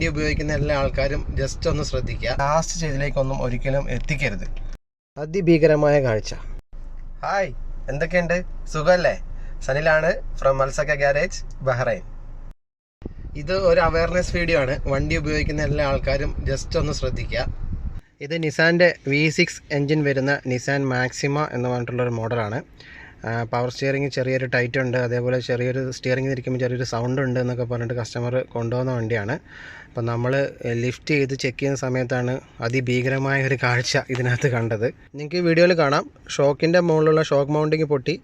വണ്ടി ഉപയോഗിക്കുന്ന എല്ലാ ആൾക്കാരും ജസ്റ്റ് ഒന്ന് ശ്രദ്ധിക്കുക. ലാസ്റ്റ് സ്റ്റേജിലേക്കൊന്നും ഒരിക്കലും എത്തിക്കരുത്. അതിഭീകരമായ കാഴ്ച. ഹായ് എന്തൊക്കെയുണ്ട്? സുഖമല്ലേ സനിലാണ് ഫ്രം മൽസക്ക ഗ്യാരേജ് ബഹ്റൈൻ. ഇത് ഒരു അവയർനെസ് വീഡിയോ ആണ്. വണ്ടി ഉപയോഗിക്കുന്ന എല്ലാ ആൾക്കാരും ജസ്റ്റ് ഒന്ന് ശ്രദ്ധിക്കുക. ഇത് നിസാന്റെ വി സിക്സ് എൻജിൻ വരുന്ന നിസാൻ മാക്സിമ എന്ന് പറഞ്ഞിട്ടുള്ളൊരു മോഡലാണ് പവർ സ്റ്റിയറിംഗ് ചെറിയൊരു ടൈറ്റ് ഉണ്ട്. അതേപോലെ ചെറിയൊരു സ്റ്റിയറിംഗ് ഇരിക്കുമ്പോൾ ചെറിയൊരു സൗണ്ട് ഉണ്ട് എന്നൊക്കെ പറഞ്ഞിട്ട് കസ്റ്റമർ കൊണ്ടുവന്ന വണ്ടിയാണ്. അപ്പോൾ നമ്മൾ ലിഫ്റ്റ് ചെയ്ത് ചെക്ക് ചെയ്യുന്ന സമയത്താണ് അതിഭീകരമായ ഒരു കാഴ്ച ഇതിനകത്ത് കണ്ടത്. നിങ്ങൾക്ക് ഈ വീഡിയോയിൽ കാണാം. ഷോക്കിന്റെ മുകളിലുള്ള ഷോക്ക് മൗണ്ടിങ് പൊട്ടി.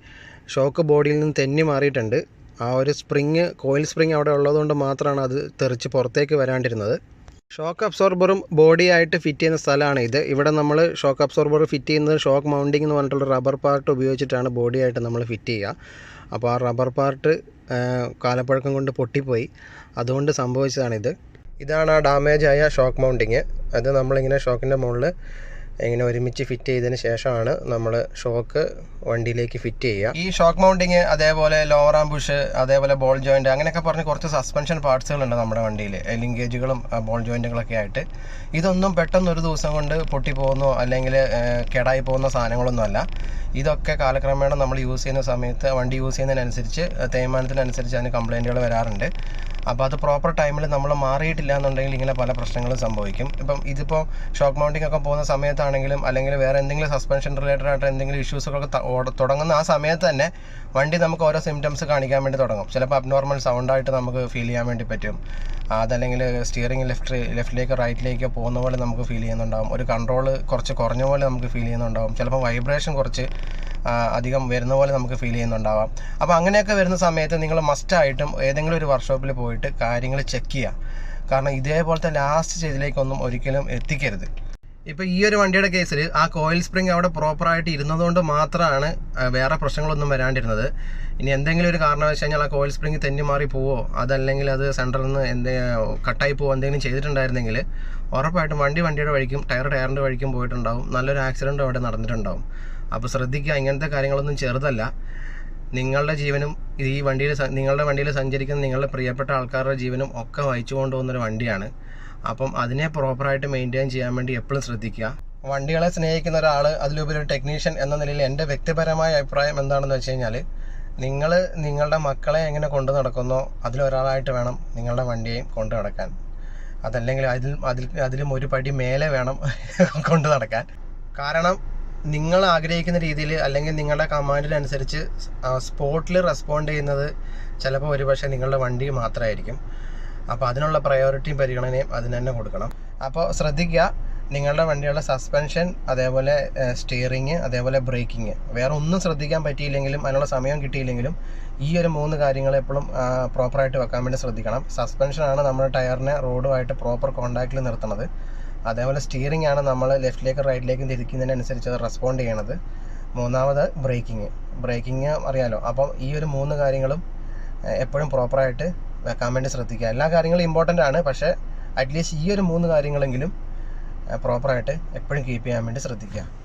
ഷോക്ക് ബോഡിയിൽ നിന്ന് തെന്നി മാറിയിട്ടുണ്ട്. ആ ഒരു സ്പ്രിങ് കോയിൽ സ്പ്രിങ് അവിടെ ഉള്ളതുകൊണ്ട് മാത്രമാണ് അത് തെറിച്ച് പുറത്തേക്ക് വരാണ്ടിരുന്നത്. ഷോക്ക് അബ്സോർബറും ബോഡി ആയിട്ട് ഫിറ്റ് ചെയ്യുന്ന സ്ഥലമാണ് ഇത്. ഇവിടെ നമ്മൾ ഷോക്ക് അബ്സോർബർ ഫിറ്റ് ചെയ്യുന്നത് ഷോക്ക് മൗണ്ടിങ് എന്ന് പറഞ്ഞിട്ടുള്ള റബ്ബർ പാർട്ട് ഉപയോഗിച്ചിട്ടാണ് ബോഡി ആയിട്ട് നമ്മൾ ഫിറ്റ് ചെയ്യുക. അപ്പോൾ ആ റബ്ബർ പാർട്ട് കാലപ്പഴക്കം കൊണ്ട് പൊട്ടിപ്പോയി. അതുകൊണ്ട് സംഭവിച്ചതാണിത്. ഇതാണ് ആ ഡാമേജ് ആയ ഷോക്ക് മൗണ്ടിങ്. അത് നമ്മളിങ്ങനെ ഷോക്കിന്റെ മുകളിൽ ഇങ്ങനെ ഒരുമിച്ച് ഫിറ്റ് ചെയ്തതിന് ശേഷമാണ് നമ്മൾ ഷോക്ക് വണ്ടിയിലേക്ക് ഫിറ്റ് ചെയ്യുക. ഈ ഷോക്ക് മൗണ്ടിങ് അതേപോലെ ലോവർ ആംബുഷ് അതേപോലെ ബോൾ ജോയിന്റ് അങ്ങനെയൊക്കെ പറഞ്ഞ് കുറച്ച് സസ്പെൻഷൻ പാർട്സുകളുണ്ട് നമ്മുടെ വണ്ടിയിൽ ലിങ്കേജുകളും ബോൾ ജോയിന്റുകളൊക്കെ ആയിട്ട്. ഇതൊന്നും പെട്ടെന്ന് ഒരു ദിവസം കൊണ്ട് പൊട്ടിപ്പോകുന്നോ അല്ലെങ്കിൽ കേടായി പോകുന്ന സാധനങ്ങളൊന്നുമല്ല ഇതൊക്കെ കാലക്രമേണ നമ്മൾ യൂസ് ചെയ്യുന്ന സമയത്ത് വണ്ടി യൂസ് ചെയ്യുന്നതിനനുസരിച്ച് തേയ്മാനത്തിനനുസരിച്ച് അതിന് കംപ്ലൈന്റുകൾ വരാറുണ്ട്. അപ്പോൾ അത് പ്രോപ്പർ ടൈമിൽ നമ്മൾ മാറിയിട്ടില്ല എന്നുണ്ടെങ്കിൽ ഇങ്ങനെ പല പ്രശ്നങ്ങളും സംഭവിക്കും. ഇപ്പം ഇതിപ്പോൾ ഷോക്ക് മൗണ്ടിങ് ഒക്കെ പോകുന്ന സമയത്താണെങ്കിലും അല്ലെങ്കിൽ വേറെ എന്തെങ്കിലും സസ്പെൻഷൻ റിലേറ്റഡ് ആയിട്ട് എന്തെങ്കിലും ഇഷ്യൂസൊക്കെ തുടങ്ങുന്ന ആ സമയത്ത് തന്നെ വണ്ടി നമുക്ക് ഓരോ സിംറ്റംസ് കാണിക്കാൻ വേണ്ടി തുടങ്ങും. ചിലപ്പോൾ അബ്നോർമൽ സൗണ്ടായിട്ട് നമുക്ക് ഫീൽ ചെയ്യാൻ വേണ്ടി പറ്റും. അതല്ലെങ്കിൽ സ്റ്റിയറിംഗ് ലെഫ്റ്റ് ലെഫ്റ്റിലേക്ക് റൈറ്റിലേക്ക് പോകുന്ന പോലെ നമുക്ക് ഫീൽ ചെയ്യുന്നുണ്ടാവും. ഒരു കൺട്രോൾ കുറച്ച് കുറഞ്ഞ പോലെ നമുക്ക് ഫീൽ ചെയ്യുന്നുണ്ടാവും. ചിലപ്പോൾ വൈബ്രേഷൻ കുറച്ച് അധികം വരുന്ന പോലെ നമുക്ക് ഫീൽ ചെയ്യുന്നുണ്ടാവാം. അപ്പോൾ അങ്ങനെയൊക്കെ വരുന്ന സമയത്ത് നിങ്ങൾ മസ്റ്റായിട്ടും ഏതെങ്കിലും ഒരു വർക്ക്ഷോപ്പിൽ പോയിട്ട് കാര്യങ്ങൾ ചെക്ക് ചെയ്യുക. കാരണം ഇതേപോലത്തെ ലാസ്റ്റ് സ്റ്റേജിലേക്കൊന്നും ഒരിക്കലും എത്തിക്കരുത്. ഇപ്പോൾ ഈ ഒരു വണ്ടിയുടെ കേസിൽ ആ കോയിൽ സ്പ്രിങ് അവിടെ പ്രോപ്പറായിട്ട് ഇരുന്നതുകൊണ്ട് മാത്രമാണ് വേറെ പ്രശ്നങ്ങളൊന്നും വരാണ്ടിരുന്നത്. ഇനി എന്തെങ്കിലും ഒരു കാരണം വെച്ച് കഴിഞ്ഞാൽ ആ കോയിൽ സ്പ്രിങ് തെന്നി മാറി പോവോ അതല്ലെങ്കിൽ അത് സെന്ററിൽ നിന്ന് എന്ത് കട്ടായി പോവോ എന്തെങ്കിലും ചെയ്തിട്ടുണ്ടായിരുന്നെങ്കിൽ ഉറപ്പായിട്ടും വണ്ടി വണ്ടിയുടെ വഴിക്കും ടയർ ടയറിന്റെ വഴിക്കും പോയിട്ടുണ്ടാവും. നല്ലൊരു ആക്സിഡന്റ് അവിടെ നടന്നിട്ടുണ്ടാവും. അപ്പോൾ ശ്രദ്ധിക്കുക ഇങ്ങനത്തെ കാര്യങ്ങളൊന്നും ചെറുതല്ല. നിങ്ങളുടെ ജീവനും ഈ വണ്ടിയിൽ നിങ്ങളുടെ വണ്ടിയിൽ സഞ്ചരിക്കുന്ന നിങ്ങളുടെ പ്രിയപ്പെട്ട ആൾക്കാരുടെ ജീവനും ഒക്കെ വഹിച്ചു കൊണ്ടുപോകുന്നൊരു വണ്ടിയാണ്. അപ്പം അതിനെ പ്രോപ്പറായിട്ട് മെയിന്റെയിൻ ചെയ്യാൻ വേണ്ടി എപ്പോഴും ശ്രദ്ധിക്കുക. വണ്ടികളെ സ്നേഹിക്കുന്ന ഒരാൾ അതിലുപരി ഒരു ടെക്നീഷ്യൻ എന്ന നിലയിൽ എന്റെ വ്യക്തിപരമായ അഭിപ്രായം എന്താണെന്ന് വെച്ച് കഴിഞ്ഞാൽ നിങ്ങൾ നിങ്ങളുടെ മക്കളെ എങ്ങനെ കൊണ്ടു നടക്കുന്നോ അതിലൊരാളായിട്ട് വേണം നിങ്ങളുടെ വണ്ടിയെയും കൊണ്ടു നടക്കാൻ. അതല്ലെങ്കിൽ അതിൽ അതിൽ അതിലും ഒരു പടി മേലെ വേണം കൊണ്ടു നടക്കാൻ. കാരണം നിങ്ങൾ ആഗ്രഹിക്കുന്ന രീതിയിൽ അല്ലെങ്കിൽ നിങ്ങളുടെ കമാൻഡിനനുസരിച്ച് സ്പോട്ടിൽ റെസ്പോണ്ട് ചെയ്യുന്നത് ചിലപ്പോൾ ഒരുപക്ഷെ നിങ്ങളുടെ വണ്ടി മാത്രമായിരിക്കും. അപ്പോൾ അതിനുള്ള പ്രയോറിറ്റിയും പരിഗണനയും അതിന് തന്നെ കൊടുക്കണം. അപ്പോൾ ശ്രദ്ധിക്കുക നിങ്ങളുടെ വണ്ടിയുടെ സസ്പെൻഷൻ അതേപോലെ സ്റ്റിയറിങ് അതേപോലെ ബ്രേക്കിങ്. വേറെ ഒന്നും ശ്രദ്ധിക്കാൻ പറ്റിയില്ലെങ്കിലും അതിനുള്ള സമയം കിട്ടിയില്ലെങ്കിലും ഈ ഒരു മൂന്ന് കാര്യങ്ങൾ എപ്പോഴും പ്രോപ്പറായിട്ട് വെക്കാൻ വേണ്ടി ശ്രദ്ധിക്കണം. സസ്പെൻഷനാണ് നമ്മുടെ ടയറിനെ റോഡുമായിട്ട് പ്രോപ്പർ കോണ്ടാക്റ്റിൽ നിർത്തുന്നത്. അതേപോലെ സ്റ്റിയറിംഗ് ആണ് നമ്മൾ ലെഫ്റ്റിലേക്കും റൈറ്റിലേക്കും തിരിക്കുന്നതിനനുസരിച്ച് അത് റെസ്പോണ്ട് ചെയ്യണത്. മൂന്നാമത് ബ്രേക്കിങ് ബ്രേക്കിങ് അറിയാലോ. അപ്പം ഈ ഒരു മൂന്ന് കാര്യങ്ങളും എപ്പോഴും പ്രോപ്പറായിട്ട് വെക്കാൻ വേണ്ടി ശ്രദ്ധിക്കുക. എല്ലാ കാര്യങ്ങളും ഇമ്പോർട്ടന്റ് ആണ്. പക്ഷേ അറ്റ്ലീസ്റ്റ് ഈ ഒരു മൂന്ന് കാര്യങ്ങളെങ്കിലും പ്രോപ്പറായിട്ട് എപ്പോഴും കീപ്പ് ചെയ്യാൻ വേണ്ടി ശ്രദ്ധിക്കുക.